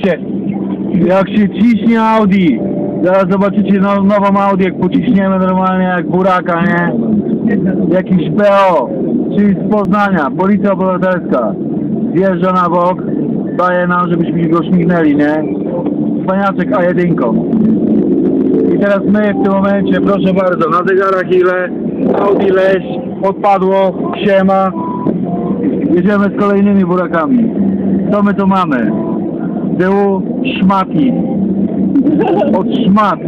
się, jak się ciśnie Audi. Zaraz zobaczycie no, nową Audi, jak pociśniemy normalnie jak buraka, nie? Jakiś PO, czyli z Poznania, Policja Obywatelska. Zjeżdża na bok, daje nam, żebyśmy go śmignęli, nie? Wspaniaczek A1. I teraz my w tym momencie, proszę bardzo, na zegarach ile? Audi leś, odpadło, siema. Jedziemy z kolejnymi burakami. Co my tu mamy? Tyłu szmati. Od szmat.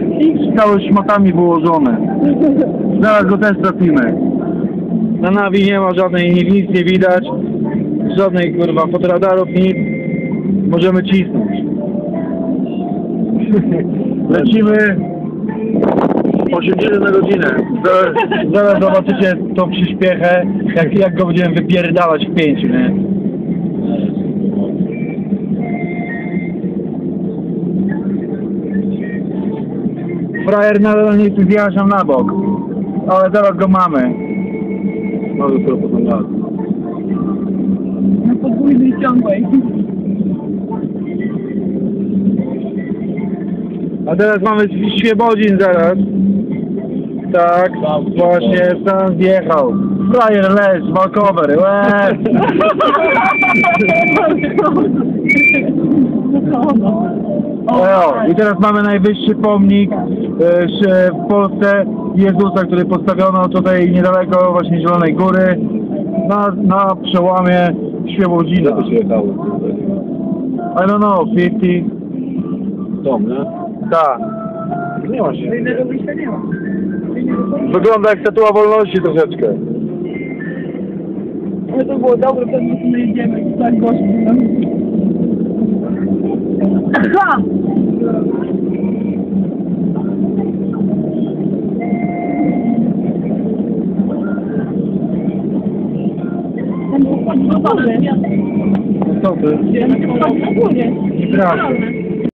Cały szmatami wyłożone. Zaraz go też trafimy. Na nawi nie ma żadnej, nic nie widać. Żadnej kurwa fotoradarów, nic. Możemy cisnąć. Lecimy 80 na godzinę. Zaraz, zaraz zobaczycie tą przyspiechę, jak, jak go będziemy wypierdalać w pięciu, nie? Frajer nadal nie zjechać nam na bok, ale zaraz go mamy. No dopiero potem raz. Na podwójnej ciągłej. A teraz mamy Świebodzin zaraz. Tak, właśnie sam zjechał. Frajer leż, walkover, łe! Eo, I teraz mamy najwyższy pomnik w Polsce Jezusa, który postawiono tutaj niedaleko właśnie Zielonej Góry na, na przełamie Świebodzina. przyjechały I don't know, 50? Dom, nie? Tak. Nie ma się. Innego wyjścia nie ma. Wygląda jak statua wolności troszeczkę. Ale to było dobre, pewnie tu jedziemy. Tak gorzej. No. Aha! Ten był podwójny. Co ty? Na górze. Strasznie.